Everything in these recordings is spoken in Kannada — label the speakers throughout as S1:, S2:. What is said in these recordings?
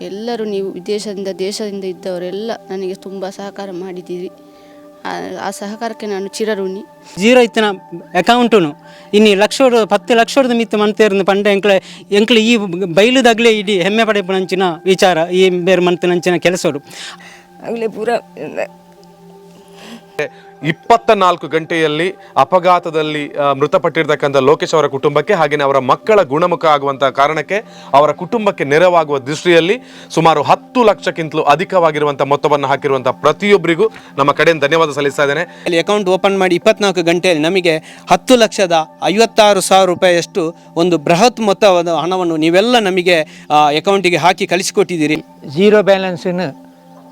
S1: ಎಲ್ಲರೂ ನೀವು ವಿದೇಶದಿಂದ ದೇಶದಿಂದ ಇದ್ದವರೆಲ್ಲ ನನಗೆ ತುಂಬ ಸಹಕಾರ ಮಾಡಿದ್ದೀರಿ. ಆ- ಆ ಸಹಕಾರಕ್ಕೆ ನಾನು ಚಿರಋಣಿ.
S2: ಜೀರೋ ಇತ್ತಿನ ಅಕೌಂಟುನು. ಇನ್ನು ಲಕ್ಷ ಪತ್ತು ಲಕ್ಷದ ಮಿತ್ತು ಮಂತೇರ್ದು ಪಂಡ ಎಂಕ್ಲೆ ಎಂಕ್ಲೆ ಈ ಬೈಲುದಾಗಲೇ ಇಡೀ ಹೆಮ್ಮೆ ಪಡೆಪುನಂಚಿನ ವಿಚಾರ ಈ ಬೇರೆ ಮಂತನಂಚಿನ ಕೆಲಸರು
S3: ಆಗಲೇ ಪೂರ
S4: ಇಪ್ಪತ್ತ ನಾಲ್ಕು ಗಂಟೆಯಲ್ಲಿ ಅಪಘಾತದಲ್ಲಿ ಮೃತಪಟ್ಟಿರತಕ್ಕಂಥ ಲೋಕೇಶ್ ಅವರ ಕುಟುಂಬಕ್ಕೆ ಹಾಗೆಯೇ ಅವರ ಮಕ್ಕಳ ಗುಣಮುಖ ಆಗುವಂತಹ ಕಾರಣಕ್ಕೆ ಅವರ ಕುಟುಂಬಕ್ಕೆ ನೆರವಾಗುವ ದೃಷ್ಟಿಯಲ್ಲಿ ಸುಮಾರು ಹತ್ತು ಲಕ್ಷಕ್ಕಿಂತಲೂ ಅಧಿಕವಾಗಿರುವಂತಹ ಮೊತ್ತವನ್ನು ಹಾಕಿರುವಂತಹ ಪ್ರತಿಯೊಬ್ಬರಿಗೂ ನಮ್ಮ ಕಡೆಯಿಂದ ಧನ್ಯವಾದ ಸಲ್ಲಿಸ್ತಾ ಇದ್ದೇನೆ.
S2: ಅಲ್ಲಿ ಅಕೌಂಟ್ ಓಪನ್ ಮಾಡಿ ಇಪ್ಪತ್ನಾಲ್ಕು ಗಂಟೆಯಲ್ಲಿ ನಮಗೆ ಹತ್ತು ಲಕ್ಷದ ಐವತ್ತಾರು ಸಾವಿರ ರೂಪಾಯಿಯಷ್ಟು ಒಂದು ಬೃಹತ್ ಮೊತ್ತವಾದ ಹಣವನ್ನು ನೀವೆಲ್ಲ ನಮಗೆ ಅಕೌಂಟಿಗೆ ಹಾಕಿ ಕಳಿಸಿಕೊಟ್ಟಿದ್ದೀರಿ.
S5: ಜೀರೋ ಬ್ಯಾಲೆನ್ಸಿನ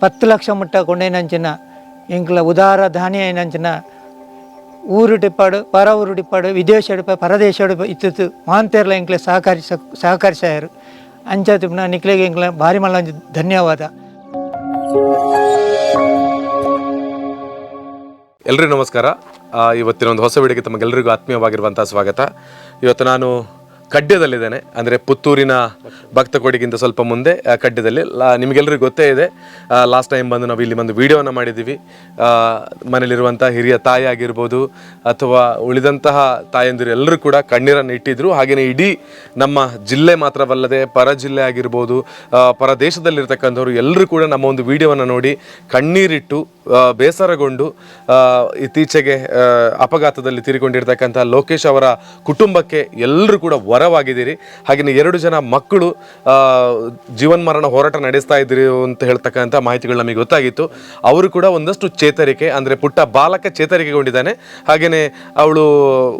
S5: ಹತ್ತು ಲಕ್ಷ ಮುಟ್ಟ ಕೊಂಡೇನಂಚಿನ ಎಂಕ್ಲ ಉದಾರ ಧಾನ್ಯ ಏನಂಚಿನ ಊರು ಡಿಪ್ಪಾಡು ಪರ ಊರು ಡಿಪ್ಪಾಡು ವಿದೇಶ ಪರದೇಶ ಡಿಪ್ಪ ಇತ್ತು ಮಾಂತೇರ್ಲ ಎಂಕ್ಲೆ ಸಹಕರಿಸ, ಸಹಕರಿಸಾಯರು. ಅಂಚತಿಪ್ನ ನಿಕ್ಲೆಗೆ ಇಂಕ್ಲ ಭಾರಿ ಮಲ್ಲ ಧನ್ಯವಾದ.
S4: ಎಲ್ರಿಗೂ ನಮಸ್ಕಾರ. ಇವತ್ತಿನ ಒಂದು ಹೊಸ ವಿಡಿಯೋಗೆ ತಮಗೆಲ್ಲರಿಗೂ ಆತ್ಮೀಯವಾಗಿರುವಂಥ ಸ್ವಾಗತ. ಇವತ್ತು ನಾನು ಕಡ್ಯದಲ್ಲಿದ್ದೇನೆ ಅಂದರೆ ಪುತ್ತೂರಿನ ಭಕ್ತ ಕೊಡಿಗಿಂತ ಸ್ವಲ್ಪ ಮುಂದೆ ಆ, ಕಡ್ಯದಲ್ಲಿ ಲಾ ನಿಮಗೆಲ್ಲರಿಗೂ ಗೊತ್ತೇ ಇದೆ. ಲಾಸ್ಟ್ ಟೈಮ್ ಬಂದು ನಾವು ಇಲ್ಲಿ ಬಂದು ವಿಡಿಯೋನ ಮಾಡಿದ್ದೀವಿ. ಮನೇಲಿರುವಂಥ ಹಿರಿಯ ತಾಯಿ ಆಗಿರ್ಬೋದು ಅಥವಾ ಉಳಿದಂತಹ ತಾಯಂದಿರು ಎಲ್ಲರೂ ಕೂಡ ಕಣ್ಣೀರನ್ನು ಇಟ್ಟಿದ್ರು. ಹಾಗೆಯೇ ಇಡೀ ನಮ್ಮ ಜಿಲ್ಲೆ ಮಾತ್ರವಲ್ಲದೆ ಪರ ಜಿಲ್ಲೆ ಆಗಿರ್ಬೋದು ಪರ ದೇಶದಲ್ಲಿರ್ತಕ್ಕಂಥವ್ರು ಎಲ್ಲರೂ ಕೂಡ ನಮ್ಮ ಒಂದು ವಿಡಿಯೋವನ್ನು ನೋಡಿ ಕಣ್ಣೀರಿಟ್ಟು ಬೇಸರಗೊಂಡು ಇತ್ತೀಚೆಗೆ ಅಪಘಾತದಲ್ಲಿ ತೀರಿಕೊಂಡಿರ್ತಕ್ಕಂಥ ಲೋಕೇಶ್ ಅವರ ಕುಟುಂಬಕ್ಕೆ ಎಲ್ಲರೂ ಕೂಡ ವರವಾಗಿದ್ದೀರಿ. ಹಾಗೆಯೇ ಎರಡು ಜನ ಮಕ್ಕಳು ಜೀವನ್ ಮರಣ ಹೋರಾಟ ನಡೆಸ್ತಾ ಇದ್ದೀರಿ ಅಂತ ಹೇಳ್ತಕ್ಕಂಥ ಮಾಹಿತಿಗಳು ನಮಗೆ ಗೊತ್ತಾಗಿತ್ತು. ಅವರು ಕೂಡ ಒಂದಷ್ಟು ಚೇತರಿಕೆ, ಅಂದರೆ ಪುಟ್ಟ ಬಾಲಕ ಚೇತರಿಕೆಗೊಂಡಿದ್ದಾನೆ. ಹಾಗೆಯೇ ಅವಳು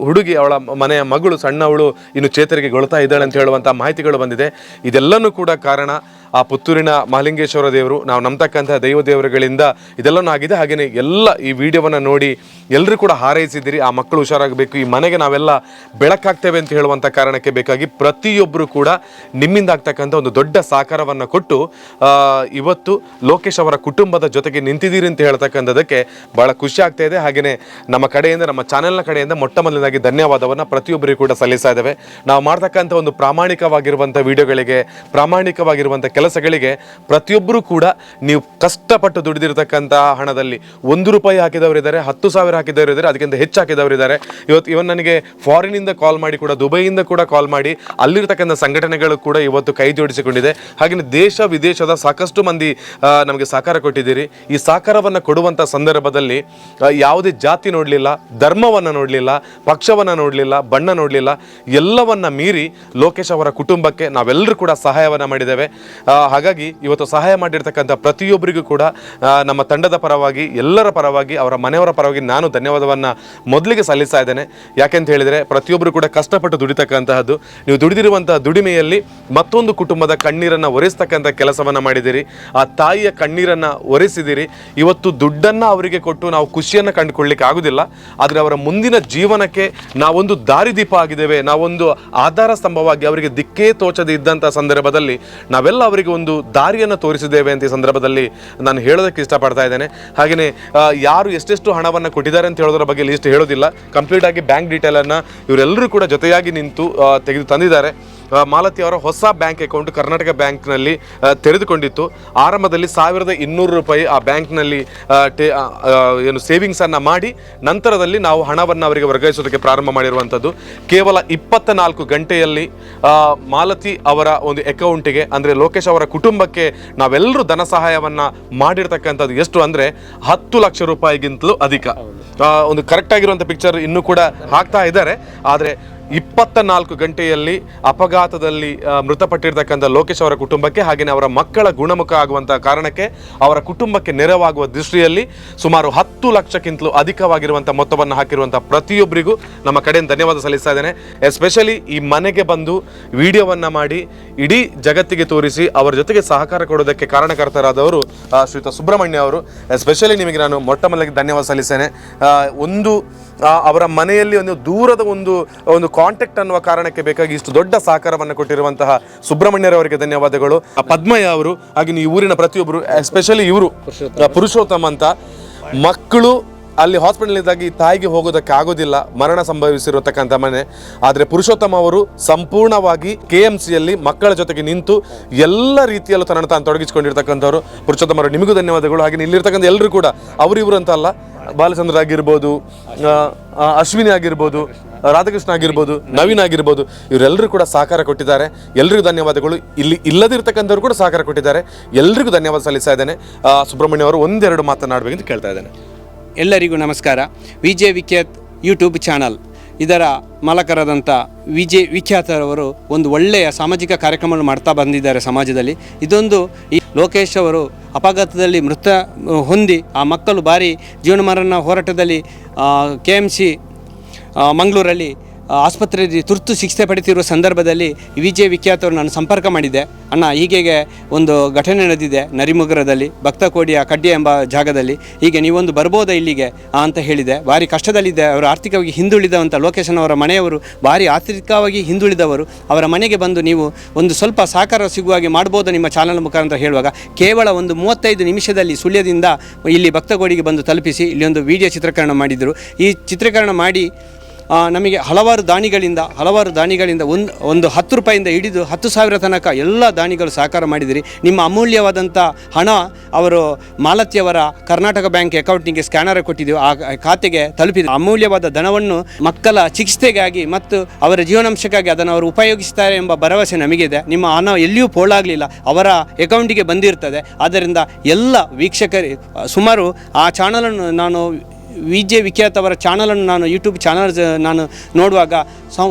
S4: ಹುಡುಗಿ, ಅವಳ ಮನೆಯ ಮಗಳು, ಸಣ್ಣವಳು ಇನ್ನು ಚೇತರಿಕೆಗೊಳ್ತಾ ಇದ್ದಾಳೆ ಅಂತ ಹೇಳುವಂಥ ಮಾಹಿತಿಗಳು ಬಂದಿದೆ. ಇದೆಲ್ಲನೂ ಕೂಡ ಕಾರಣ ಆ ಪುತ್ತೂರಿನ ಮಹಲಿಂಗೇಶ್ವರ ದೇವರು, ನಾವು ನಂಬತಕ್ಕಂತಹ ದೈವ ದೇವರುಗಳಿಂದ ಇದೆಲ್ಲನೂ ಆಗಿದೆ. ಹಾಗೆಯೇ ಎಲ್ಲ ಈ ವಿಡಿಯೋವನ್ನು ನೋಡಿ ಎಲ್ಲರೂ ಕೂಡ ಹಾರೈಸಿದ್ದೀರಿ ಆ ಮಕ್ಕಳು ಹುಷಾರಾಗಬೇಕು. ಈ ಮನೆಗೆ ನಾವೆಲ್ಲ ಬೆಳಕಾಗ್ತೇವೆ ಅಂತ ಹೇಳುವಂಥ ಕಾರಣಕ್ಕೆ ಬೇಕಾಗಿ ಪ್ರತಿಯೊಬ್ಬರು ಕೂಡ ನಿಮ್ಮಿಂದ ಆಗ್ತಕ್ಕಂಥ ಒಂದು ದೊಡ್ಡ ಸಹಕಾರವನ್ನು ಕೊಟ್ಟು ಇವತ್ತು ಲೋಕೇಶ್ ಅವರ ಕುಟುಂಬದ ಜೊತೆಗೆ ನಿಂತಿದ್ದೀರಿ ಅಂತ ಹೇಳ್ತಕ್ಕಂಥದ್ದಕ್ಕೆ ಭಾಳ ಖುಷಿ ಆಗ್ತಾ ಇದೆ. ಹಾಗೆಯೇ ನಮ್ಮ ಕಡೆಯಿಂದ, ನಮ್ಮ ಚಾನೆಲ್ನ ಕಡೆಯಿಂದ ಮೊಟ್ಟ ಮೊದಲನೇದಾಗಿ ಧನ್ಯವಾದವನ್ನು ಪ್ರತಿಯೊಬ್ಬರಿಗೂ ಕೂಡ ಸಲ್ಲಿಸ್ತಾ ಇದ್ದೇವೆ. ನಾವು ಮಾಡ್ತಕ್ಕಂಥ ಒಂದು ಪ್ರಾಮಾಣಿಕವಾಗಿರುವಂಥ ವಿಡಿಯೋಗಳಿಗೆ, ಪ್ರಾಮಾಣಿಕವಾಗಿರುವಂಥ ಕೆಲಸಗಳಿಗೆ ಪ್ರತಿಯೊಬ್ಬರು ಕೂಡ ನೀವು ಕಷ್ಟಪಟ್ಟು ದುಡಿದಿರತಕ್ಕಂತಹ ಹಣದಲ್ಲಿ ಒಂದು ರೂಪಾಯಿ ಹಾಕಿದವರಿದ್ದಾರೆ, ಹತ್ತು ಸಾವಿರ ಹಾಕಿದವರು ಇದ್ದಾರೆ ಅದಕ್ಕಿಂತ ಹೆಚ್ಚು ಹಾಕಿದವರು ಇದ್ದಾರೆ ಇವತ್ತು ಇವನ್ ನನಗೆ ಫಾರಿನಿಂದ ಕಾಲ್ ಮಾಡಿ ಕೂಡ, ದುಬೈಯಿಂದ ಕೂಡ ಕಾಲ್ ಮಾಡಿ ಅಲ್ಲಿರ್ತಕ್ಕಂಥ ಸಂಘಟನೆಗಳು ಕೂಡ ಇವತ್ತು ಕೈ ಜೋಡಿಸಿಕೊಂಡಿದೆ. ಹಾಗೆಯೇ ದೇಶ ವಿದೇಶದ ಸಾಕಷ್ಟು ಮಂದಿ ನಮಗೆ ಸಹಕಾರ ಕೊಟ್ಟಿದ್ದೀರಿ. ಈ ಸಹಕಾರವನ್ನು ಕೊಡುವಂಥ ಸಂದರ್ಭದಲ್ಲಿ ಯಾವುದೇ ಜಾತಿ ನೋಡಲಿಲ್ಲ, ಧರ್ಮವನ್ನು ನೋಡಲಿಲ್ಲ, ಪಕ್ಷವನ್ನು ನೋಡಲಿಲ್ಲ, ಬಣ್ಣ ನೋಡಲಿಲ್ಲ, ಎಲ್ಲವನ್ನು ಮೀರಿ ಲೋಕೇಶ್ ಅವರ ಕುಟುಂಬಕ್ಕೆ ನಾವೆಲ್ಲರೂ ಕೂಡ ಸಹಾಯವನ್ನು ಮಾಡಿದ್ದೇವೆ. ಹಾಗಾಗಿ ಇವತ್ತು ಸಹಾಯ ಮಾಡಿರ್ತಕ್ಕಂಥ ಪ್ರತಿಯೊಬ್ಬರಿಗೂ ಕೂಡ ನಮ್ಮ ತಂಡದ ಪರವಾಗಿ, ಎಲ್ಲರ ಪರವಾಗಿ, ಅವರ ಮನೆಯವರ ಪರವಾಗಿ ನಾನು ಧನ್ಯವಾದವನ್ನು ಮೊದಲಿಗೆ ಸಲ್ಲಿಸ್ತಾ ಇದ್ದೇನೆ. ಯಾಕೆಂತ ಹೇಳಿದರೆ, ಪ್ರತಿಯೊಬ್ಬರು ಕೂಡ ಕಷ್ಟಪಟ್ಟು ದುಡಿತಕ್ಕಂತಹದ್ದು. ನೀವು ದುಡಿದಿರುವಂತಹ ದುಡಿಮೆಯಲ್ಲಿ ಮತ್ತೊಂದು ಕುಟುಂಬದ ಕಣ್ಣೀರನ್ನು ಒರೆಸ್ತಕ್ಕಂಥ ಕೆಲಸವನ್ನು ಮಾಡಿದ್ದೀರಿ. ಆ ತಾಯಿಯ ಕಣ್ಣೀರನ್ನು ಒರೆಸಿದಿರಿ ಇವತ್ತು ದುಡ್ಡನ್ನು ಅವರಿಗೆ ಕೊಟ್ಟು ನಾವು ಖುಷಿಯನ್ನು ಕಂಡುಕೊಳ್ಳಿಕ್ಕೆ ಆಗೋದಿಲ್ಲ. ಆದರೆ ಅವರ ಮುಂದಿನ ಜೀವನಕ್ಕೆ ನಾವೊಂದು ದಾರಿದೀಪ ಆಗಿದ್ದೇವೆ. ನಾವೊಂದು ಆಧಾರ ಸ್ತಂಭವಾಗಿ ಅವರಿಗೆ ದಿಕ್ಕೇ ತೋಚದೆ ಇದ್ದಂಥ ಸಂದರ್ಭದಲ್ಲಿ ನಾವೆಲ್ಲ ಅವರಿಗೆ ಒಂದು ದಾರಿಯನ್ನು ತೋರಿಸಿದ್ದೇವೆ ಅಂತ ಈ ಸಂದರ್ಭದಲ್ಲಿ ನಾನು ಹೇಳೋದಕ್ಕೆ ಇಷ್ಟಪಡ್ತಾ ಇದ್ದೇನೆ. ಹಾಗೆಯೇ ಯಾರು ಎಷ್ಟೆಷ್ಟು ಹಣವನ್ನು ಕೊಟ್ಟಿದ್ದಾರೆ ಅಂತ ಹೇಳೋದ್ರ ಬಗ್ಗೆ ಲಿಸ್ಟ್ ಹೇಳೋದಿಲ್ಲ. ಕಂಪ್ಲೀಟಾಗಿ ಬ್ಯಾಂಕ್ ಡೀಟೇಲನ್ನು ಇವರೆಲ್ಲರೂ ಕೂಡ ಜೊತೆಯಾಗಿ ನಿಂತು ತೆಗೆದು ತಂದಿದ್ದಾರೆ. ಮಾಲತಿ ಅವರ ಹೊಸ ಬ್ಯಾಂಕ್ ಅಕೌಂಟ್ ಕರ್ನಾಟಕ ಬ್ಯಾಂಕ್ನಲ್ಲಿ ತೆರೆದುಕೊಂಡಿತ್ತು. ಆರಂಭದಲ್ಲಿ ಸಾವಿರದ ಇನ್ನೂರು ರೂಪಾಯಿ ಆ ಬ್ಯಾಂಕ್ನಲ್ಲಿ ಏನು ಸೇವಿಂಗ್ಸನ್ನು ಮಾಡಿ ನಂತರದಲ್ಲಿ ನಾವು ಹಣವನ್ನು ಅವರಿಗೆ ವರ್ಗಾಯಿಸೋದಕ್ಕೆ ಪ್ರಾರಂಭ ಮಾಡಿರುವಂಥದ್ದು ಕೇವಲ ಇಪ್ಪತ್ತ ನಾಲ್ಕು ಗಂಟೆಯಲ್ಲಿ ಮಾಲತಿ ಅವರ ಒಂದು ಅಕೌಂಟಿಗೆ ಅಂದರೆ ಲೋಕೇಶ್ ಅವರ ಕುಟುಂಬಕ್ಕೆ ನಾವೆಲ್ಲರೂ ಧನ ಸಹಾಯವನ್ನು ಮಾಡಿರ್ತಕ್ಕಂಥದ್ದು ಎಷ್ಟು ಅಂದರೆ ಹತ್ತು ಲಕ್ಷ ರೂಪಾಯಿಗಿಂತಲೂ ಅಧಿಕ. ಒಂದು ಕರೆಕ್ಟ್ ಆಗಿರುವಂಥ ಪಿಕ್ಚರ್ ಇನ್ನೂ ಕೂಡ ಹಾಕ್ತಾ ಇದ್ದಾರೆ. ಆದರೆ ಇಪ್ಪತ್ತ ನಾಲ್ಕು ಗಂಟೆಯಲ್ಲಿ ಅಪಘಾತದಲ್ಲಿ ಮೃತಪಟ್ಟಿರತಕ್ಕಂಥ ಲೋಕೇಶ್ ಅವರ ಕುಟುಂಬಕ್ಕೆ ಹಾಗೆಯೇ ಅವರ ಮಕ್ಕಳ ಗುಣಮುಖ ಆಗುವಂಥ ಕಾರಣಕ್ಕೆ ಅವರ ಕುಟುಂಬಕ್ಕೆ ನೆರವಾಗುವ ದೃಷ್ಟಿಯಲ್ಲಿ ಸುಮಾರು ಹತ್ತು ಲಕ್ಷಕ್ಕಿಂತಲೂ ಅಧಿಕವಾಗಿರುವಂಥ ಮೊತ್ತವನ್ನು ಹಾಕಿರುವಂಥ ಪ್ರತಿಯೊಬ್ಬರಿಗೂ ನಮ್ಮ ಕಡೆಯಿಂದ ಧನ್ಯವಾದ ಸಲ್ಲಿಸ್ತಾ ಇದ್ದೇನೆ. ಎಸ್ಪೆಷಲಿ ಈ ಮನೆಗೆ ಬಂದು ವಿಡಿಯೋವನ್ನು ಮಾಡಿ, ಇಡೀ ಜಗತ್ತಿಗೆ ತೋರಿಸಿ, ಅವರ ಜೊತೆಗೆ ಸಹಕಾರ ಕೊಡೋದಕ್ಕೆ ಕಾರಣಕರ್ತರಾದವರು ಶ್ರೀತ ಸುಬ್ರಹ್ಮಣ್ಯ ಅವರು. ಎಸ್ಪೆಷಲಿ ನಿಮಗೆ ನಾನು ಮೊಟ್ಟ ಮೊದಲಿಗೆ ಧನ್ಯವಾದ ಸಲ್ಲಿಸ್ತೇನೆ. ಒಂದು ಅವರ ಮನೆಯಲ್ಲಿ ಒಂದು ದೂರದ ಒಂದು ಒಂದು ಕಾಂಟ್ಯಾಕ್ಟ್ ಅನ್ನುವ ಕಾರಣಕ್ಕೆ ಬೇಕಾಗಿ ಇಷ್ಟು ದೊಡ್ಡ ಸಹಕಾರವನ್ನು ಕೊಟ್ಟಿರುವಂತಹ ಸುಬ್ರಹ್ಮಣ್ಯರವರಿಗೆ ಧನ್ಯವಾದಗಳು. ಪದ್ಮಯ್ಯ ಅವರು, ಹಾಗೆ ಈ ಊರಿನ ಪ್ರತಿಯೊಬ್ಬರು ಎಸ್ಪೆಷಲಿ ಇವರು ಪುರುಷೋತ್ತಮ ಅಂತ, ಮಕ್ಕಳು ಅಲ್ಲಿ ಹಾಸ್ಪಿಟಲ್ ತಾಯಿಗೆ ಹೋಗೋದಕ್ಕೆ ಆಗೋದಿಲ್ಲ, ಮರಣ ಸಂಭವಿಸಿರತಕ್ಕಂಥ ಮನೆ. ಆದರೆ ಪುರುಷೋತ್ತಮ ಅವರು ಸಂಪೂರ್ಣವಾಗಿ ಕೆ ಎಂ ಸಿಯಲ್ಲಿ ಮಕ್ಕಳ ಜೊತೆಗೆ ನಿಂತು ಎಲ್ಲ ರೀತಿಯಲ್ಲೂ ತನ್ನ ತಾನು ತೊಡಗಿಸಿಕೊಂಡಿರ್ತಕ್ಕಂಥವ್ರು. ಪುರುಷೋತ್ತಮರು ನಿಮಗೂ ಧನ್ಯವಾದಗಳು. ಹಾಗೆ ಇಲ್ಲಿರ್ತಕ್ಕಂಥ ಎಲ್ಲರೂ ಕೂಡ, ಅವರು ಇವರು ಅಂತ ಅಲ್ಲ, ಬಾಲಚಂದ್ರ ಆಗಿರ್ಬೋದು ಅಶ್ವಿನಿ ಆಗಿರ್ಬೋದು, ರಾಧಾಕೃಷ್ಣ ಆಗಿರ್ಬೋದು, ನವೀನ್ ಆಗಿರ್ಬೋದು, ಇವರೆಲ್ಲರೂ ಕೂಡ ಸಹಕಾರ ಕೊಟ್ಟಿದ್ದಾರೆ. ಎಲ್ರಿಗೂ ಧನ್ಯವಾದಗಳು. ಇಲ್ಲಿ ಇಲ್ಲದಿರ್ತಕ್ಕಂಥವ್ರು ಕೂಡ ಸಹಕಾರ ಕೊಟ್ಟಿದ್ದಾರೆ. ಎಲ್ರಿಗೂ ಧನ್ಯವಾದ ಸಲ್ಲಿಸ್ತಾ ಇದ್ದೇನೆ. ಸುಬ್ರಹ್ಮಣ್ಯ ಅವರು ಒಂದೆರಡು ಮಾತನಾಡಬೇಕಂತ ಕೇಳ್ತಾ ಇದ್ದೇನೆ.
S3: ಎಲ್ಲರಿಗೂ ನಮಸ್ಕಾರ. V J Vikhyat YouTube channel. ಇದರ ಮಾಲಕರಾದಂಥ ವಿಜಯ್ ವಿಖ್ಯಾತರವರು ಒಂದು ಒಳ್ಳೆಯ ಸಾಮಾಜಿಕ ಕಾರ್ಯಕ್ರಮವನ್ನು ಮಾಡ್ತಾ ಬಂದಿದ್ದಾರೆ ಸಮಾಜದಲ್ಲಿ. ಇದೊಂದು ಈ ಲೋಕೇಶ್ ಅವರು ಅಪಘಾತದಲ್ಲಿ ಮೃತ ಹೊಂದಿ ಆ ಮಕ್ಕಳು ಭಾರಿ ಜೀವನ ಮರಣ ಹೋರಾಟದಲ್ಲಿ ಕೆ ಎಂ ಸಿ ಮಂಗಳೂರಲ್ಲಿ ಆಸ್ಪತ್ರೆಯಲ್ಲಿ ತುರ್ತು ಚಿಕಿತ್ಸೆ ಪಡೆಯುತ್ತಿರುವ ಸಂದರ್ಭದಲ್ಲಿ ವಿ ಜೆ ವಿಖ್ಯಾತವರು ನಾನು ಸಂಪರ್ಕ ಮಾಡಿದ್ದೆ ಅಣ್ಣ ಹೀಗೆ ಒಂದು ಘಟನೆ ನಡೆದಿದೆ ನರಿಮುಗರದಲ್ಲಿ, ಭಕ್ತಕೋಡಿಯ ಕಡ್ಡಿ ಎಂಬ ಜಾಗದಲ್ಲಿ. ಹೀಗೆ ನೀವೊಂದು ಬರ್ಬೋದಾ ಇಲ್ಲಿಗೆ? ಅಂತ ಹೇಳಿದೆ. ಭಾರಿ ಕಷ್ಟದಲ್ಲಿದ್ದೆ. ಅವರು ಆರ್ಥಿಕವಾಗಿ ಹಿಂದುಳಿದವಂಥ ಲೋಕೇಶನ್ ಅವರ ಮನೆಯವರು ಭಾರಿ ಆರ್ಥಿಕವಾಗಿ ಹಿಂದುಳಿದವರು. ಅವರ ಮನೆಗೆ ಬಂದು ನೀವು ಒಂದು ಸ್ವಲ್ಪ ಸಹಕಾರ ಸಿಗುವ ಹಾಗೆ ಮಾಡ್ಬೋದು ನಿಮ್ಮ ಚಾನಲ್ ಮುಖಾಂತರ ಹೇಳುವಾಗ? ಕೇವಲ ಒಂದು ಮೂವತ್ತೈದು ನಿಮಿಷದಲ್ಲಿ ಸುಳ್ಯದಿಂದ ಇಲ್ಲಿ ಭಕ್ತಗೋಡಿಗೆ ಬಂದು ತಲುಪಿಸಿ ಇಲ್ಲಿ ಒಂದು ವಿಡಿಯೋ ಚಿತ್ರೀಕರಣ ಮಾಡಿದರು ಈ ಚಿತ್ರೀಕರಣ ಮಾಡಿ ನಮಗೆ ಹಲವಾರು ದಾನಿಗಳಿಂದ ಹಲವಾರು ದಾನಿಗಳಿಂದ ಒಂದು ಒಂದು ಹತ್ತು ರೂಪಾಯಿಂದ ಹಿಡಿದು ಹತ್ತು ಸಾವಿರ ತನಕ ಎಲ್ಲ ದಾನಿಗಳು ಸಹಕಾರ ಮಾಡಿದಿರಿ. ನಿಮ್ಮ ಅಮೂಲ್ಯವಾದಂಥ ಹಣ ಅವರು ಮಾಲತಿಯವರ ಕರ್ನಾಟಕ ಬ್ಯಾಂಕ್ ಅಕೌಂಟಿಗೆ ಸ್ಕ್ಯಾನರ್ ಕೊಟ್ಟಿದ್ದೀವಿ ಆ ಖಾತೆಗೆ ತಲುಪಿದ ಅಮೂಲ್ಯವಾದ ಧನವನ್ನು ಮಕ್ಕಳ ಚಿಕಿತ್ಸೆಗಾಗಿ ಮತ್ತು ಅವರ ಜೀವನಾಂಶಕ್ಕಾಗಿ ಅದನ್ನು ಅವರು ಉಪಯೋಗಿಸ್ತಾರೆ ಎಂಬ ಭರವಸೆ ನಮಗಿದೆ. ನಿಮ್ಮ ಹಣ ಎಲ್ಲಿಯೂ ಪೋಲಾಗಲಿಲ್ಲ ಅವರ ಅಕೌಂಟಿಗೆ ಬಂದಿರ್ತದೆ. ಆದ್ದರಿಂದ ಎಲ್ಲ ವೀಕ್ಷಕರಿ, ಸುಮಾರು ಆ ಚಾನಲನ್ನು ನಾನು ವಿ ಜೆ ವಿಖ್ಯಾತ್ ಅವರ ಚಾನಲನ್ನು ನಾನು ಯೂಟ್ಯೂಬ್ ಚಾನಲ್, ನಾನು ನೋಡುವಾಗ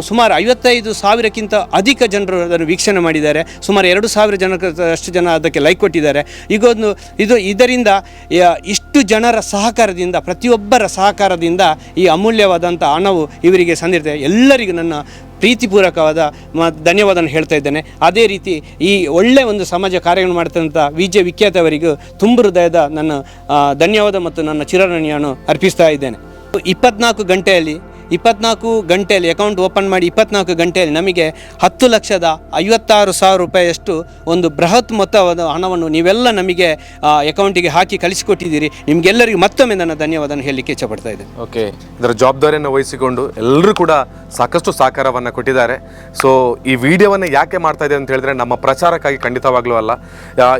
S3: ಸುಮಾರು ಐವತ್ತೈದು ಸಾವಿರಕ್ಕಿಂತ ಅಧಿಕ ಜನರು ಅದನ್ನು ವೀಕ್ಷಣೆ ಮಾಡಿದ್ದಾರೆ. ಸುಮಾರು ಎರಡು ಸಾವಿರ ಜನಕ್ಕೆ ಅಷ್ಟು ಜನ ಅದಕ್ಕೆ ಲೈಕ್ ಕೊಟ್ಟಿದ್ದಾರೆ. ಈಗ ಇದು ಇದರಿಂದ ಇಷ್ಟು ಜನರ ಸಹಕಾರದಿಂದ, ಪ್ರತಿಯೊಬ್ಬರ ಸಹಕಾರದಿಂದ ಈ ಅಮೂಲ್ಯವಾದಂಥ ಹಣವು ಇವರಿಗೆ ಸಂದಿರ್ತದೆ. ಎಲ್ಲರಿಗೂ ನನ್ನ ಪ್ರೀತಿಪೂರ್ವಕವಾದ ಮ, ಧನ್ಯವಾದನ ಹೇಳ್ತಾ ಇದ್ದೇನೆ. ಅದೇ ರೀತಿ ಈ ಒಳ್ಳೆ ಒಂದು ಸಮಾಜ ಕಾರ್ಯವನ್ನು ಮಾಡ್ತಕ್ಕಂಥ ವಿ ಜೆ ವಿಖ್ಯಾತ ಅವರಿಗೂ ತುಂಬ ಹೃದಯದ ನನ್ನ ಧನ್ಯವಾದ ಮತ್ತು ನನ್ನ ಚಿರಋಣಿಯನ್ನು ಅರ್ಪಿಸ್ತಾ ಇದ್ದೇನೆ. ಇಪ್ಪತ್ನಾಲ್ಕು ಗಂಟೆಯಲ್ಲಿ ಇಪ್ಪತ್ನಾಲ್ಕು ಗಂಟೆಯಲ್ಲಿ ಅಕೌಂಟ್ ಓಪನ್ ಮಾಡಿ ಇಪ್ಪತ್ನಾಲ್ಕು ಗಂಟೆಯಲ್ಲಿ ನಮಗೆ ಹತ್ತು ಲಕ್ಷದ ಐವತ್ತಾರು ಸಾವಿರ ರೂಪಾಯಿಯಷ್ಟು ಒಂದು ಬೃಹತ್ ಮೊತ್ತವಾದ ಹಣವನ್ನು ನೀವೆಲ್ಲ ನಮಗೆ ಅಕೌಂಟಿಗೆ ಹಾಕಿ ಕಳಿಸಿಕೊಟ್ಟಿದ್ದೀರಿ. ನಿಮಗೆಲ್ಲರಿಗೂ ಮತ್ತೊಮ್ಮೆ ನನ್ನ ಧನ್ಯವಾದವನ್ನು ಹೇಳಲಿಕ್ಕೆ ಇಚ್ಛಪಡ್ತಾ ಇದೆ
S4: ಓಕೆ, ಇದರ ಜವಾಬ್ದಾರಿಯನ್ನು ವಹಿಸಿಕೊಂಡು ಎಲ್ಲರೂ ಕೂಡ ಸಾಕಷ್ಟು ಸಹಕಾರವನ್ನು ಕೊಟ್ಟಿದ್ದಾರೆ. ಸೊ ಈ ವಿಡಿಯೋವನ್ನು ಯಾಕೆ ಮಾಡ್ತಾ ಇದೆ ಅಂತ ಹೇಳಿದ್ರೆ, ನಮ್ಮ ಪ್ರಚಾರಕ್ಕಾಗಿ ಖಂಡಿತವಾಗ್ಲೂ ಅಲ್ಲ.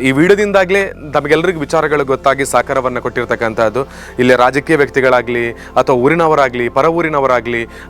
S4: ಈ ವಿಡಿಯೋದಿಂದಾಗಲೇ ನಮಗೆಲ್ಲರಿಗೂ ವಿಚಾರಗಳು ಗೊತ್ತಾಗಿ ಸಹಕಾರವನ್ನು ಕೊಟ್ಟಿರ್ತಕ್ಕಂಥದ್ದು ಇಲ್ಲಿ ರಾಜಕೀಯ ವ್ಯಕ್ತಿಗಳಾಗಲಿ ಅಥವಾ ಊರಿನವರಾಗಲಿ ಪರ ಊರಿನವರಾಗಲಿ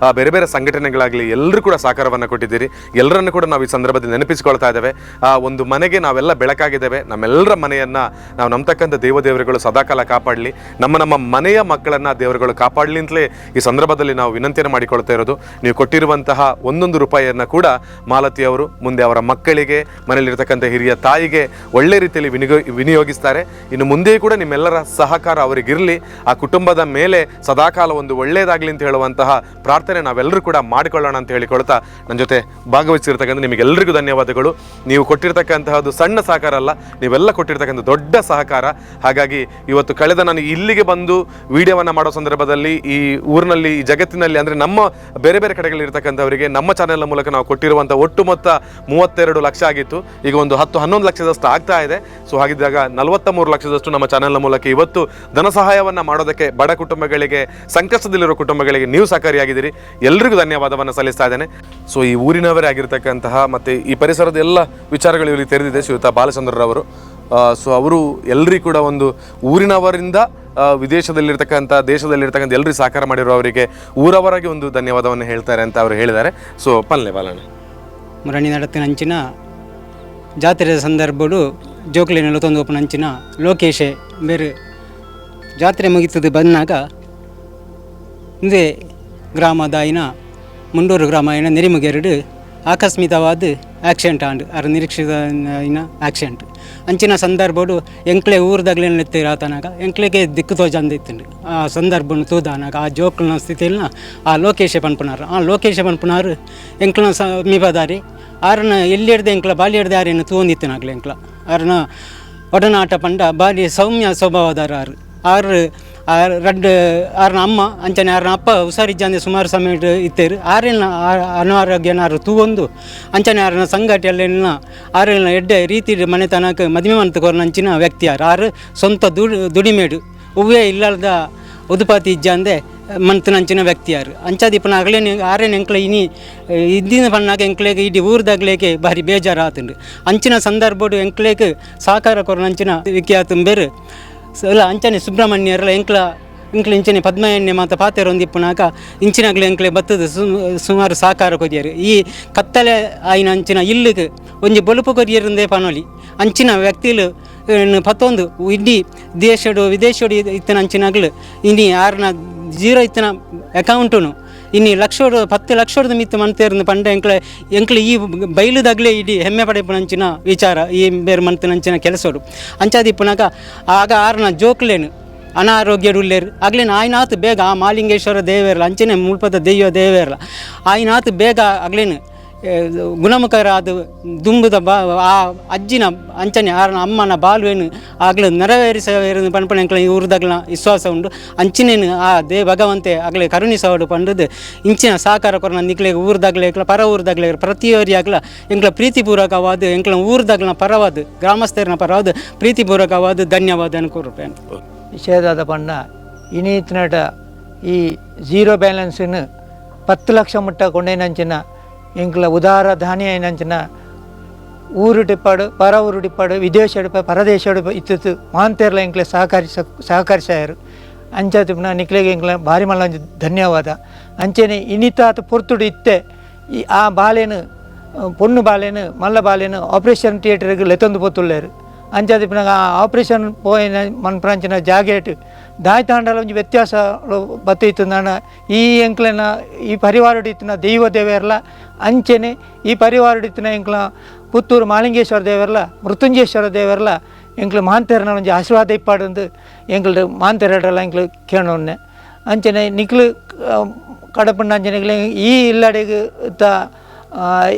S4: ಆ, ಬೇರೆ ಬೇರೆ ಸಂಘಟನೆಗಳಾಗಲಿ ಎಲ್ಲರೂ ಕೂಡ ಸಹಕಾರವನ್ನು ಕೊಟ್ಟಿದ್ದೀರಿ. ಎಲ್ಲರನ್ನು ಕೂಡ ನಾವು ಈ ಸಂದರ್ಭದಲ್ಲಿ ನೆನಪಿಸ್ಕೊಳ್ತಾ ಇದ್ದೇವೆ. ಆ ಒಂದು ಮನೆಗೆ ನಾವೆಲ್ಲ ಬೆಳಕಾಗಿದ್ದೇವೆ. ನಮ್ಮೆಲ್ಲರ ಮನೆಯನ್ನು ನಾವು ನಂಬತಕ್ಕಂಥ ದೇವದೇವರುಗಳು ಸದಾಕಾಲ ಕಾಪಾಡಲಿ. ನಮ್ಮ ನಮ್ಮ ಮನೆಯ ಮಕ್ಕಳನ್ನು ದೇವರುಗಳು ಕಾಪಾಡಲಿ ಅಂತಲೇ ಈ ಸಂದರ್ಭದಲ್ಲಿ ನಾವು ವಿನಂತಿಯನ್ನು ಮಾಡಿಕೊಳ್ತಾ ಇರೋದು. ನೀವು ಕೊಟ್ಟಿರುವಂತಹ ಒಂದೊಂದು ರೂಪಾಯಿಯನ್ನು ಕೂಡ ಮಾಲತಿ ಅವರು ಮುಂದೆ ಅವರ ಮಕ್ಕಳಿಗೆ ಮನೆಯಲ್ಲಿರ್ತಕ್ಕಂಥ ಹಿರಿಯ ತಾಯಿಗೆ ಒಳ್ಳೆ ರೀತಿಯಲ್ಲಿ ವಿನಿಯೋ ವಿನಿಯೋಗಿಸ್ತಾರೆ. ಇನ್ನು ಮುಂದೆಯೂ ಕೂಡ ನಿಮ್ಮೆಲ್ಲರ ಸಹಕಾರ ಅವರಿಗಿರಲಿ. ಆ ಕುಟುಂಬದ ಮೇಲೆ ಸದಾಕಾಲ ಒಂದು ಒಳ್ಳೆಯದಾಗಲಿ ಅಂತ ಹೇಳುವಂತಹ ಪ್ರಾರ್ಥನೆ ನಾವೆಲ್ಲರೂ ಕೂಡ ಮಾಡಿಕೊಳ್ಳೋಣ ಅಂತ ಹೇಳಿಕೊಳ್ತಾ ನನ್ನ ಜೊತೆ ಭಾಗವಹಿಸಿರ್ತಕ್ಕಂಥ ನಿಮಗೆಲ್ಲರಿಗೂ ಧನ್ಯವಾದಗಳು. ನೀವು ಕೊಟ್ಟಿರ್ತಕ್ಕಂತಹದ್ದು ಸಣ್ಣ ಸಹಕಾರ ಅಲ್ಲ, ನೀವೆಲ್ಲ ಕೊಟ್ಟಿರ್ತಕ್ಕಂಥ ದೊಡ್ಡ ಸಹಕಾರ. ಹಾಗಾಗಿ ಇವತ್ತು ಕಳೆದ ನಾನು ಇಲ್ಲಿಗೆ ಬಂದು ವಿಡಿಯೋವನ್ನು ಮಾಡೋ ಸಂದರ್ಭದಲ್ಲಿ ಈ ಊರಿನಲ್ಲಿ, ಈ ಜಗತ್ತಿನಲ್ಲಿ ಅಂದರೆ ನಮ್ಮ ಬೇರೆ ಬೇರೆ ಕಡೆಗಳಿರ್ತಕ್ಕಂಥವರಿಗೆ ನಮ್ಮ ಚಾನೆಲ್ನ ಮೂಲಕ ನಾವು ಕೊಟ್ಟಿರುವಂಥ ಒಟ್ಟು ಮೊತ್ತ ಮೂವತ್ತೆರಡು ಲಕ್ಷ ಆಗಿತ್ತು. ಈಗ ಒಂದು ಹತ್ತು, ಹನ್ನೊಂದು ಲಕ್ಷದಷ್ಟು ಆಗ್ತಾ ಇದೆ. ಸೊ ಹಾಗಿದ್ದಾಗ ನಲವತ್ತ ಮೂರು ಲಕ್ಷದಷ್ಟು ನಮ್ಮ ಚಾನೆಲ್ನ ಮೂಲಕ ಇವತ್ತು ಧನ ಸಹಾಯವನ್ನು ಮಾಡೋದಕ್ಕೆ ಬಡ ಕುಟುಂಬಗಳಿಗೆ, ಸಂಕಷ್ಟದಲ್ಲಿರುವ ಕುಟುಂಬಗಳಿಗೆ ನೀವು ಸಹಕಾರಿಯಾಗಿದ್ದೀರಿ. ಎಲ್ರಿಗೂ ಧನ್ಯವಾದವನ್ನು ಸಲ್ಲಿಸ್ತಾ ಇದ್ದೇನೆ. ಸೊ ಈ ಊರಿನವರೇ ಆಗಿರ್ತಕ್ಕಂತಹ ಮತ್ತು ಈ ಪರಿಸರದ ಎಲ್ಲ ವಿಚಾರಗಳು ಇಲ್ಲಿ ತೆರೆದಿದೆ ಶ್ರೀಯುತ ಬಾಲಚಂದ್ರರವರು. ಸೊ ಅವರು ಎಲ್ಲರಿಗೂ ಕೂಡ ಒಂದು ಊರಿನವರಿಂದ ವಿದೇಶದಲ್ಲಿರ್ತಕ್ಕಂಥ, ದೇಶದಲ್ಲಿರ್ತಕ್ಕಂಥ ಎಲ್ಲರಿಗೂ ಸಹಕಾರ ಮಾಡಿರೋ ಅವರಿಗೆ ಊರವರಾಗಿ ಒಂದು ಧನ್ಯವಾದವನ್ನು ಹೇಳ್ತಾರೆ ಅಂತ ಅವರು ಹೇಳಿದ್ದಾರೆ. ಸೊ ಪಲ್ಲೆ ಬಾಲಣ್ಣ.
S2: ಮುರಣಿ ನಡತಿನ ಅಂಚಿನ, ಜಾತ್ರೆಯ ಸಂದರ್ಭಡು ಜೋಕ್ಲಿ ನಲವತ್ತೊಂದು ಒಪ್ಪನ ಅಂಚಿನ ಲೋಕೇಶೆ ಬೇರೆ. ಜಾತ್ರೆ ಮುಗಿತದೆ ಬಂದಾಗ ಇಂದೇ ಮುಂಡೂರು ಗ್ರಾಮ ಆಯ್ನ ನೆರಿಮುಗೆರಡು ಆಕಸ್ಮಿತವಾದ ಆಕ್ಸಿಡೆಂಟ್ ಆಂಡ್ ಅರ ನಿರೀಕ್ಷಿತ ಆಕ್ಸಿಡೆಂಟ್ ಅಂಚಿನ ಸಂದರ್ಭಡು ಎಂಕ್ಲೆ ಊರ್ದಾಗ್ಲೇ ಎತ್ತೀರ ಆತನಾಗ ಎಂಕ್ಲೆಗೆ ದಿಕ್ಕು ತೋಜಂದಿತ್ತುಂಡು. ಆ ಸಂದರ್ಭನ ತೂದಾನಾಗ ಆ ಜೋಕ್ಲನ ಸ್ಥಿತಿಲ್ನ ಆ ಲೋಕೇಶ ಪನ್ಪುನಾರು. ಆ ಲೋಕೇಶ ಪನ್ಪುನಾರು ಎಂಕ್ಲನ ಸಮೀಪದಾರಿ ಆರನ ಹಿಡ್ದು ಎಂಕ್ಲ ಬಾಲಿ ಹಿಡ್ದೆ ಆರೇನು ತೂಂದಿತ್ತನಾಗ್ಲಿ ಎಂಕ್ಲ ಆರನ ಒಡನಾಟ ಪಂಡ ಬಾರಿ ಸೌಮ್ಯ ಸ್ವಭಾವದಾರ ಆರು. ಆರು ಆರ್ ರಡ್ಡ್ ಆರ್ನ ಅಮ್ಮ ಅಂಚನೆ ಆರ್ನ ಅಪ್ಪ ಹುಷಾರಿಜ್ಜಂದೆ ಸುಮಾರು ಸಮಯ ಇತ್ತೇರು. ಆರೆಲ್ನ ಅನಾರೋಗ್ಯನಾರು ತೂವೊಂದು ಅಂಚನೆ ಆರ್ನ ಸಂಘಟ ಎಲ್ಲ ಆರೆಲ್ನ ಎಡ್ಡೆ ರೀತಿ ಮನೆತನಕ್ಕೆ ಮದುವೆ ಮಂತ್ ಕೊರ್ನ ಅಂಚಿನ ವ್ಯಕ್ತಿ ಯಾರು. ಆರು ಸ್ವಂತ ದುಡಿ, ದುಡಿಮೇಡು. ಹೂವೇ ಇಲ್ಲದ ಉದುಪಾತಿ ಇಜ್ಜಾಂದೆ ಮಂತನಂಚಿನ ವ್ಯಕ್ತಿ ವ್ಯಕ್ತಿಯಾರು ಅಂಚಾದಿಪ್ಪನ ಅಗಲೇ ಆರೇನು ಎಂಕ್ಲೆ ಇನಿ ಇದ್ದಿನ ಬಣ್ಣಾಗ ಎಂಕ್ಳೇಗೆ ಇಡೀ ಊರ್ದಾಗ್ಲೇಗೆ ಭಾರಿ ಬೇಜಾರಾತುಂಡು. ಅಂಚಿನ ಸಂದರ್ಭಡು ಎಂಕ್ಲೇಗೆ ಕೊರನಂಚಿನ ವಿಖ್ಯಾತ ಬೇರು ಎಲ್ಲ ಅಂಚನೆ ಸುಬ್ರಹ್ಮಣ್ಯರೆಲ್ಲ, ಎಂಕ್ಲ ಇಂಕ್ಲ ಇಂಚನೆ ಪದ್ಮಯ್ಯ ಮಾತ ಪಾತೆರ ಒಂದಿಪ್ಪುನಾಕ ಇಂಚಿನಾಗ್ಲೆ ಎಂಕ್ಲೆ ಬತ್ತದ ಸುಮಾರು ಸಾಕಾರ ಕೊರಿಯರು ಈ ಕತ್ತಲೆ ಆಯ್ನ ಅಂಚಿನ ಇಲ್ಲಿಗೆ ಒಂಜಿ ಬೊಲುಪು ಕೊರಿಯರಿಂದೇ ಪನೊಲಿ. ಅಂಚಿನ ವ್ಯಕ್ತಿಲು ಪತ್ತೊಂದು ಇಡೀ ದೇಶಡು, ವಿದೇಶಡು ಇತ್ತನ ಅಂಚಿನಾಗ್ಲು ಇನಿ ಆರ್ನ ಜೀರೋ ಇತ್ತನ ಅಕೌಂಟುನು ಇನ್ನು ಲಕ್ಷೋಡು ಪತ್ತು ಲಕ್ಷೋಡ್ದು ಮಿತ್ತು ಮಂತೇರ್ನ ಪಂಡ ಎಂಕ್ಲೆ ಎಂಕ್ಲೆ ಈ ಬೈಲುದಾಗಲೇ ಇಡೀ ಹೆಮ್ಮೆ ಪಡೆಪುನಂಚಿನ ವಿಚಾರ, ಈ ಬೇರೆ ಕೆಲಸರು. ಅಂಚಾದಿ ಅಂಚಾದಿಪ್ಪನಾಗ ಆಗ ಆರ್ನ ಜೋಕ್ಲೇನು ಅನಾರೋಗ್ಯರು ಉಳ್ಳೇರು ಆಗ್ಲೇನು ಆಯ್ನಾತು ಬೇಗ ಆ ಮಾಲಿಂಗೇಶ್ವರ ದೇವೇರಲ್ಲ ಅಂಚನೆ ಮುಲ್ಪದ ದೈವ ದೇವೇರಲ್ಲ ಆಯ್ನಾತು ಬೇಗ ಆಗ್ಲೇನು ಗುಣಮುಖರಾದ ದುಂಬುದ ಬಾ, ಆ ಅಜ್ಜಿನ, ಅಂಚನೆ ಆರನ ಅಮ್ಮನ ಬಾಲ್ವೇನು ಆಗಲೇ ನೆರವೇರಿಸ ಪಂಪಣ ಎಂಕ್ಲ ಊರ್ದಾಗ್ಲ ವಿಶ್ವಾಸ ಉಂಡು ಅಂಚಿನೇನು ಆ ದೇ ಭಗವಂತೆ ಆಗಲೇ ಕರುಣಿಸೋಡು ಪಂಡದು. ಇಂಚಿನ ಸಾಕಾರ ಕೊರ ನಿಕ್ಲೆ ಊರ್ದಾಗ್ಲೇ ಪರ ಊರ್ದಾಗ್ಲೇ ಪ್ರತಿಯೊರಿಯಾಗ್ಲ ಎಂಕ್ಲ ಪ್ರೀತಿಪೂರ್ವಕವಾದ ಎಂಕ್ಲ ಊರ್ದಾಗ್ಲ ಪರವಾದ, ಗ್ರಾಮಸ್ಥರನ ಪರವಾದ ಪ್ರೀತಿಪೂರ್ವಕವಾದ ಧನ್ಯವಾದ ಅನುಕೂರ್ಪೇನು
S5: ವಿಷಯದಾದ ಪಣ್ಣ ಇನೀತಿನಟ ಈ ಜೀರೋ ಬ್ಯಾಲೆನ್ಸನ್ನು ಪತ್ತು ಲಕ್ಷ ಮುಟ್ಟ ಕೊಂಡೇನಂಚಿನ ಎಂಕ್ಲ ಉದಾರ ಧಾನ್ಯ ಏನಂಚಿನ ಊರು ಟಿಪ್ಪಾಡು ಪರ ಊರು ಟಿಪ್ಪಾಡು ವಿದೇಶ ಡಿಪ ಪರದೇಶ ಡಿಪ ಇತ್ತಿತ್ತು ಮಾಂತೇರ್ಲ ಎಂಕ್ಲೆ ಸಹಕರಿಸ ಸಹಕರಿಸಾಯರು ಅಂಚತಿಪ್ನ ನಿಕ್ಲೆಗೆ ಎಂಕ್ಲ ಭಾರಿ ಮಲ್ಲ ಒಂಜಿ ಧನ್ಯವಾದ ಅಂಚೆನೆ ಇನಿತಾತ ಪೊರ್ತುಡು ಇತ್ತೆ ಈ ಆ ಬಾಲೆನು ಪೊಣ್ಣು ಬಾಲೆನು ಮಲ್ಲ ಬಾಲೆನು ಆಪರೇಷನ್ ಥಿಯೇಟರ್ಗೆ ಲೆತ್ತೊಂದು ಪೊತ್ತುಳ್ಳೇರು ಅಂಚಾದಿಪ್ಪಿನಾಗ ಆ ಆಪರೇಷನ್ ಪೋಯಿನ ಮನ್ಪುರಂಚಿನ ಜಾಗೇಟ್ ದಾಯ್ತಾಂಡಲ ಒಂಜಿ ವ್ಯತ್ಯಾಸ ಬತ್ತೈತು ನಾನ ಈ ಎಂಕ್ಲೆನ ಈ ಪರಿವಾರಡಿತ್ತಿನ ದೈವ ದೇವೇರ್ಲ ಅಂಚೆನೆ ಈ ಪರಿವಾರಡಿತ್ತಿನ ಎಂಕ್ಲ ಪುತ್ತೂರು ಮಾಲಿಂಗೇಶ್ವರ ದೇವರಲ್ಲ ಮೃತ್ಯುಂಜೇಶ್ವರ ದೇವರಲ್ಲ, ಎಂಕ್ಲು ಮಾಂತೇರನ ಒಂಜಿ ಆಶೀರ್ವಾದ ಇಪ್ಪಾಡಂದು ಎಂಕ್ಲು ಮಾಂತೇರಲ್ಲ ಎಂಕ್ಲು ಕೇಳೋನ್ನೆ ಅಂಚನೆ ನಿಕ್ಲು ಕಡಪಣ್ಣ ಅಂಜನೆಗ್ಲೆ ಈ ಇಲ್ಲಡೆಗೆ ತ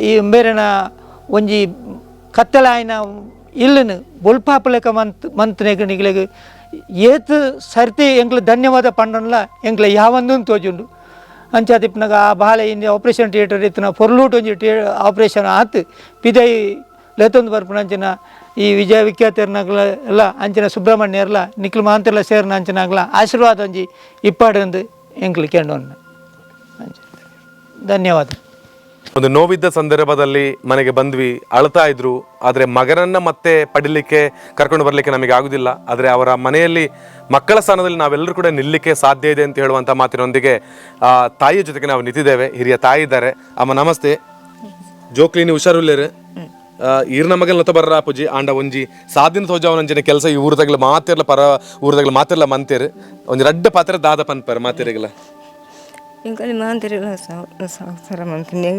S5: ಈ ಬೇರೆನ ಒಂಜಿ ಕತ್ತಲ ಆಯ್ನ ಇಲ್ಲನು, ಬೊಲ್ಪಾಪಲೆಕ ಮಂತ್, ಮಂತ್ನೆಗ್ ನಿಗ್ಲೆಗ್ ಸರ್ತಿ ಎಂಕ್ಲ ಧನ್ಯವಾದ ಪಂಡನ್ಲ ಎಂಕ್ಲ ಯಾವಂದು ತೋಜುಂಡು. ಅಂಚಾದಿಪ್ಪನಾಗ ಆ ಬಾಳೆ ಇಂದ ಆಪರೇಷನ್ ಥಿಯೇಟರ್ ಇತ್ತಿನ ಪೊರ್ಲೂಟ್ ಒಂಜಿ ಥಿಯೇ ಆಪರೇಷನ್ ಆತು. ಪಿದೈ ಲೆತ್ತೊಂದು ಬರ್ಪುನಂಚಿನ ಈ ವಿಜಯ ವಿಖ್ಯಾತರ್ನಾಗ್ಲ ಎಲ್ಲ, ಅಂಚಿನ ಸುಬ್ರಹ್ಮಣ್ಯರ್ಲ ನಿಕ್ಲು ಮಾಂತೆಲ್ಲ ಸೇರ್ನ ಅಂಚಿನಾಗ್ಲ ಆಶೀರ್ವಾದ ಒಂಜಿ ಇಪ್ಪಾಡಂದು ಎಂಕ್ಲು ಧನ್ಯವಾದ.
S4: ಒಂದು ನೋವಿದ್ದ ಸಂದರ್ಭದಲ್ಲಿ ಮನೆಗೆ ಬಂದ್ವಿ ಅಳ್ತಾ ಇದ್ರು. ಆದರೆ ಮಗನನ್ನ ಮತ್ತೆ ಪಡಿಲಿಕ್ಕೆ ಕರ್ಕೊಂಡು ಬರಲಿಕ್ಕೆ ನಮಗೆ ಆಗುದಿಲ್ಲ. ಆದರೆ ಅವರ ಮನೆಯಲ್ಲಿ ಮಕ್ಕಳ ಸ್ಥಾನದಲ್ಲಿ ನಾವೆಲ್ಲರೂ ಕೂಡ ನಿಲ್ಲಕ್ಕೆ ಸಾಧ್ಯ ಇದೆ ಅಂತ ಹೇಳುವಂಥ ಮಾತಿನೊಂದಿಗೆ ಆ, ತಾಯಿಯ ಜೊತೆಗೆ ನಾವು ನಿಂತಿದ್ದೇವೆ. ಹಿರಿಯ ತಾಯಿ ಇದ್ದಾರೆ. ಅಮ್ಮ ನಮಸ್ತೆ. ಜೋಕ್ಲಿ ಜೋಕ್ಲಿನಿ ಹುಷಾರುಲ್ಲೇರು ಈರ್ನ ಮಗಲ್ ನತ ಬರ್ರ ಪೂಜಿ ಆಂಡ ಒಂಜಿ. ಸಾಧಿನ ತೋಜಾವನಂಜಿನ ಕೆಲಸ ಈ ಊರದಾಗಲ ಮಾತಿರ್ಲ ಪರ ಊರದಾಗಲ ಮಾತಿರ್ಲ ಮಂತೇರು. ಒಂಜಿ ರಡ್ಡ ಪಾತ್ರ ದಾದ ಪನ್ಪರ್ ಮಾತಿರಿಗಲ
S6: ಇಂಕಲ್ಲಿ ಮಾಂತೆರೆಲ್ಲ ಸರ ಮಂತ್ನ್ಯಾಗ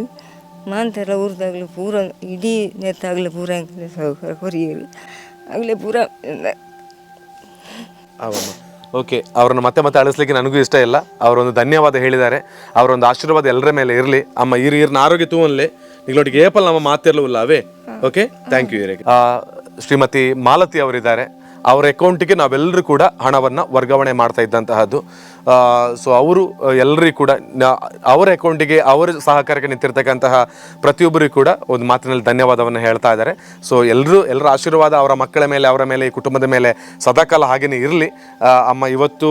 S6: ಮಾಂತೆಲ್ಲ ಊರ್ದಾಗ್ಲಿ ಪೂರ, ಇಡೀ ನೆತ್ತಾಗಲೇ ಪೂರ ಇಂಕಲ್ಲಿ ಆಗಲೇ ಪೂರ
S4: ಓಕೆ ಅವರನ್ನು ಮತ್ತೆ ಮತ್ತೆ ಅಳಿಸ್ಲಿಕ್ಕೆ ನನಗೂ ಇಷ್ಟ ಇಲ್ಲ. ಅವರೊಂದು ಧನ್ಯವಾದ ಹೇಳಿದ್ದಾರೆ. ಅವರೊಂದು ಆಶೀರ್ವಾದ ಎಲ್ಲರ ಮೇಲೆ ಇರಲಿ. ಅಮ್ಮ ಇರು ಇರ್ನ ಆರೋಗ್ಯ ತೂವನ್ಲೆ ನಿಗಳೊಟ್ಟಿಗೆ ಏಪಲ್ ನಮ್ಮ ಮಾತಿರಲಿಲ್ಲ ಅವೇ okay thank you Shrimati Malati ಅವರಿದ್ದಾರೆ. ಅವರ ಅಕೌಂಟಿಗೆ ನಾವೆಲ್ಲರೂ ಕೂಡ ಹಣವನ್ನು ವರ್ಗಾವಣೆ ಮಾಡ್ತಾ ಇದ್ದಂತಹದ್ದು. ಸೊ ಅವರು ಎಲ್ಲರಿಗೂ ಕೂಡ ಅವರ ಅಕೌಂಟಿಗೆ ಅವರ ಸಹಕಾರಕ್ಕೆ ನಿಂತಿರ್ತಕ್ಕಂತಹ ಪ್ರತಿಯೊಬ್ಬರಿಗೂ ಕೂಡ ಒಂದು ಮಾತಿನಲ್ಲಿ ಧನ್ಯವಾದವನ್ನು ಹೇಳ್ತಾ ಇದ್ದಾರೆ. ಸೊ ಎಲ್ಲರೂ ಎಲ್ಲರ ಆಶೀರ್ವಾದ ಅವರ ಮಕ್ಕಳ ಮೇಲೆ, ಅವರ ಮೇಲೆ, ಈ ಕುಟುಂಬದ ಮೇಲೆ ಸದಾಕಾಲ ಹಾಗೆಯೇ ಇರಲಿ. ಅಮ್ಮ, ಇವತ್ತು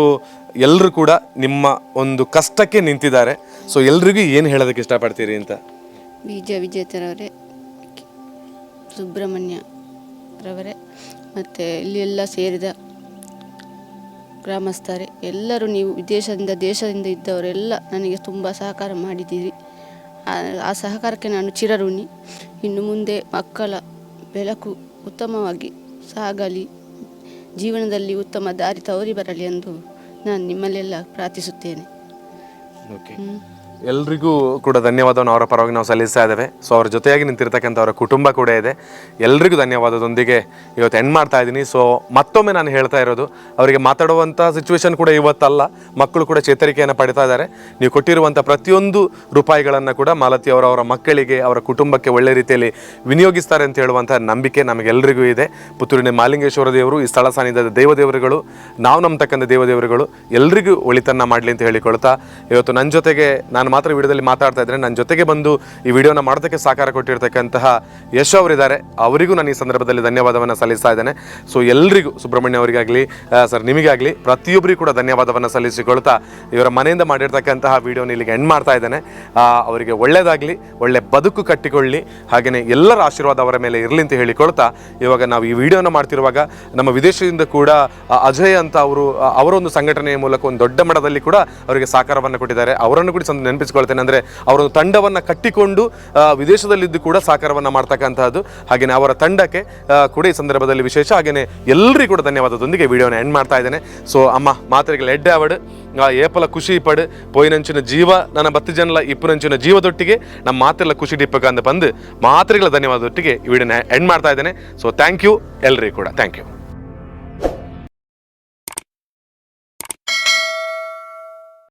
S4: ಎಲ್ಲರೂ ಕೂಡ ನಿಮ್ಮ ಒಂದು ಕಷ್ಟಕ್ಕೆ ನಿಂತಿದ್ದಾರೆ. ಸೊ ಎಲ್ರಿಗೂ ಏನು ಹೇಳೋದಕ್ಕೆ ಇಷ್ಟಪಡ್ತೀರಿ ಅಂತ?
S1: ಬೀಜ ವಿಜೇತರವರೇ ಸುಬ್ರಹ್ಮಣ್ಯ ರವರೇ, ಮತ್ತು ಇಲ್ಲಿ ಎಲ್ಲ ಸೇರಿದ ಗ್ರಾಮಸ್ಥರೇ ಎಲ್ಲರೂ ನೀವು ವಿದೇಶದಿಂದ ದೇಶದಿಂದ ಇದ್ದವರೆಲ್ಲ ನನಗೆ ತುಂಬ ಸಹಕಾರ ಮಾಡಿದ್ದೀರಿ. ಆ- ಸಹಕಾರಕ್ಕೆ ನಾನು ಚಿರಋಣಿ. ಇನ್ನು ಮುಂದೆ ಮಕ್ಕಳ ಬೆಳಕು ಉತ್ತಮವಾಗಿ ಸಾಗಲಿ ಜೀವನದಲ್ಲಿ ಉತ್ತಮ ದಾರಿ ತವರಿ ಬರಲಿ ಎಂದು ನಾನು ನಿಮ್ಮಲ್ಲೆಲ್ಲ ಪ್ರಾರ್ಥಿಸುತ್ತೇನೆ.
S4: ಓಕೆ ಎಲ್ರಿಗೂ ಕೂಡ ಧನ್ಯವಾದವನ್ನು ಅವರ ಪರವಾಗಿ ನಾವು ಸಲ್ಲಿಸ್ತಾ ಇದ್ದೇವೆ. ಸೊ ಅವ್ರ ಜೊತೆಯಾಗಿ ನಿಂತಿರ್ತಕ್ಕಂಥ ಅವರ ಕುಟುಂಬ ಕೂಡ ಇದೆ. ಎಲ್ರಿಗೂ ಧನ್ಯವಾದದೊಂದಿಗೆ ಇವತ್ತು ಎಂಡ್ ಮಾಡ್ತಾ ಇದ್ದೀನಿ. ಸೊ ಮತ್ತೊಮ್ಮೆ ನಾನು ಹೇಳ್ತಾ ಇರೋದು, ಅವರಿಗೆ ಮಾತಾಡುವಂಥ ಸಿಚುವೇಶನ್ ಕೂಡ ಇವತ್ತಲ್ಲ. ಮಕ್ಕಳು ಕೂಡ ಚೇತರಿಕೆಯನ್ನು ಪಡಿತಾ ಇದ್ದಾರೆ. ನೀವು ಕೊಟ್ಟಿರುವಂಥ ಪ್ರತಿಯೊಂದು ರೂಪಾಯಿಗಳನ್ನು ಕೂಡ ಮಾಲತಿ ಅವರು ಅವರ ಮಕ್ಕಳಿಗೆ, ಅವರ ಕುಟುಂಬಕ್ಕೆ ಒಳ್ಳೆ ರೀತಿಯಲ್ಲಿ ವಿನಿಯೋಗಿಸ್ತಾರೆ ಅಂತ ಹೇಳುವಂಥ ನಂಬಿಕೆ ನಮಗೆಲ್ಲರಿಗೂ ಇದೆ. ಪುತ್ತೂರಿನ ಮಾಲಿಂಗೇಶ್ವರ ದೇವರು, ಈ ಸ್ಥಳ ಸಾನ್ನಿಧ್ಯದ ದೇವದೇವರುಗಳು, ನಾವು ನಂಬತಕ್ಕಂಥ ದೇವದೇವರುಗಳು ಎಲ್ರಿಗೂ ಒಳಿತನ್ನ ಮಾಡಲಿ ಅಂತ ಹೇಳಿಕೊಳ್ತಾ, ಇವತ್ತು ನನ್ನ ಜೊತೆಗೆ ನಾನು ನಾನು ಮಾತ್ರ ವಿಡಿಯೋದಲ್ಲಿ ಮಾತಾಡ್ತಾ ಇದ್ದರೆ ನನ್ನ ಜೊತೆಗೆ ಬಂದು ಈ ವಿಡಿಯೋನ ಮಾಡೋದಕ್ಕೆ ಸಹಕಾರ ಕೊಟ್ಟಿರ್ತಕ್ಕಂತಹ ಯಶ್ ಅವರಿದ್ದಾರೆ. ಅವರಿಗೂ ನಾನು ಈ ಸಂದರ್ಭದಲ್ಲಿ ಧನ್ಯವಾದವನ್ನು ಸಲ್ಲಿಸ್ತಾ ಇದ್ದೇನೆ. ಸೊ ಎಲ್ಲರಿಗೂ ಸುಬ್ರಹ್ಮಣ್ಯ ಅವರಿಗಾಗಲಿ ಸರ್ ನಿಮಗಾಗಲಿ, ಪ್ರತಿಯೊಬ್ಬರಿಗೂ ಕೂಡ ಧನ್ಯವಾದವನ್ನು ಸಲ್ಲಿಸಿಕೊಳ್ತಾ ಇವರ ಮನೆಯಿಂದ ಮಾಡಿರ್ತಕ್ಕಂತಹ ವಿಡಿಯೋನ ಇಲ್ಲಿಗೆ ಎಂಡ್ ಮಾಡ್ತಾ ಇದ್ದೇನೆ. ಅವರಿಗೆ ಒಳ್ಳೆಯದಾಗಲಿ ಒಳ್ಳೆ ಬದುಕು ಕಟ್ಟಿಕೊಳ್ಳಿ ಹಾಗೆಯೇ ಎಲ್ಲರ ಆಶೀರ್ವಾದ ಅವರ ಮೇಲೆ ಇರಲಿ ಅಂತ ಹೇಳಿಕೊಳ್ತಾ ಇವಾಗ ನಾವು ಈ ವಿಡಿಯೋನ ಮಾಡ್ತಿರುವಾಗ ನಮ್ಮ ವಿದೇಶದಿಂದ ಕೂಡ ಅಜಯ್ ಅಂತ ಅವರು ಅವರೊಂದು ಸಂಘಟನೆಯ ಮೂಲಕ ಒಂದು ದೊಡ್ಡ ಮಟ್ಟದಲ್ಲಿ ಕೂಡ ಅವರಿಗೆ ಸಹಕಾರವನ್ನು ಕೊಟ್ಟಿದ್ದಾರೆ. ಅವರನ್ನು ಕೂಡ ನೆನಪಿಸ್ಕೊಳ್ತೇನೆ ಅಂದರೆ ಅವರೊಂದು ತಂಡವನ್ನು ಕಟ್ಟಿಕೊಂಡು ವಿದೇಶದಲ್ಲಿದ್ದು ಕೂಡ ಸಹಕಾರವನ್ನು ಮಾಡ್ತಕ್ಕಂಥದ್ದು ಹಾಗೆಯೇ ಅವರ ತಂಡಕ್ಕೆ ಕೂಡ ಈ ಸಂದರ್ಭದಲ್ಲಿ ವಿಶೇಷ ಹಾಗೆಯೇ ಎಲ್ಲರಿಗೂ ಕೂಡ ಧನ್ಯವಾದದೊಂದಿಗೆ ವಿಡಿಯೋನ ಎಂಡ್ ಮಾಡ್ತಾ ಇದ್ದೇನೆ. ಸೊ ಅಮ್ಮ ಮಾತರಿಗೆ ಎಡ್ಡೆ ಅವಡ್ ಏಪಲ ಖುಷಿ ಪಡು ಪೋಯಿನಂಚಿನ ಜೀವ, ನನ್ನ ಬತ್ತು ಜನಲ ಇಪ್ಪುನಂಚಿನ ಜೀವದೊಟ್ಟಿಗೆ, ನಮ್ಮ ಮಾತೆಲ್ಲ ಖುಷಿ ಡಿಪ್ಪಕ ಅಂತ ಬಂದು ಮಾತ್ರೆಗಳ ಧನ್ಯವಾದದೊಟ್ಟಿಗೆ ಈ ವಿಡಿಯೋನ ಎಂಡ್ ಮಾಡ್ತಾ ಇದ್ದೇನೆ. ಸೊ ಥ್ಯಾಂಕ್ ಯು ಎಲ್ಲರಿಗೂ ಕೂಡ. Thank you